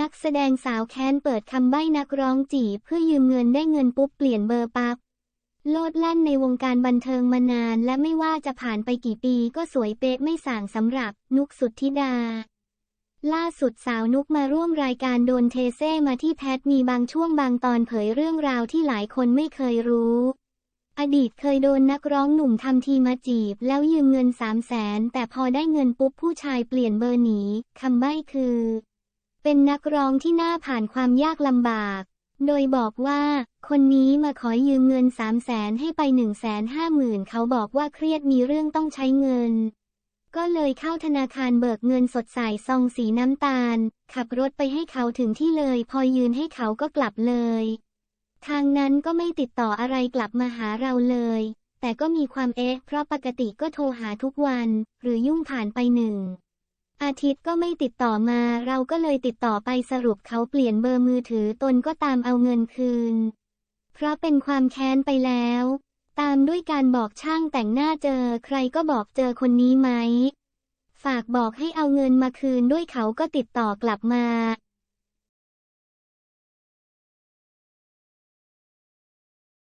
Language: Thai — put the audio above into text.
นักแสดงสาวแค้นเปิดคำใบ้นักร้องจีเพื่อยืมเงินได้เงินปุ๊บเปลี่ยนเบอร์ปั๊บ โลดแล่นในวงการบันเทิงมานานและไม่ว่าจะผ่านไปกี่ปีก็สวยเป๊ะไม่ส่างสำหรับนุกสุทธิดา ล่าสุดสาวนุกมาร่วมรายการโดนเทเซ่มาที่แพทมีบางช่วงบางตอนเผยเรื่องราวที่หลายคนไม่เคยรู้อดีตเคยโดนนักร้องหนุ่มทำทีมาจีบ แล้วยืมเงินสามแสนแต่พอได้เงินปุ๊บผู้ชายเปลี่ยนเบอร์หนีคำใบ้คือ เป็นนักร้องที่น่าผ่านความยากลำบาก โดยบอกว่า คนนี้มาขอยืมเงินสามแสนให้ไปหนึ่งแสนห้าหมื่นเขาบอกว่าเครียดมีเรื่องต้องใช้เงิน ก็เลยเข้าธนาคารเบิกเงินสดใส่ซองสีน้ำตาล ขับรถไปให้เขาถึงที่เลย พอยืนให้เขาก็กลับเลย ทางนั้นก็ไม่ติดต่ออะไรกลับมาหาเราเลย แต่ก็มีความเอ๊ะ เพราะปกติก็โทรหาทุกวัน หรือยุ่งผ่านไปหนึ่ง อาทิตย์ก็ไม่ติดต่อมา เราก็เลยติดต่อไปสรุปเขาเปลี่ยนเบอร์มือถือตนก็ตามเอาเงินคืน เพราะเป็นความแค้นไปแล้ว ตามด้วยการบอกช่างแต่งหน้าเจอ ใครก็บอกเจอคนนี้ไหม ฝากบอกให้เอาเงินมาคืนด้วยเขาก็ติดต่อกลับมา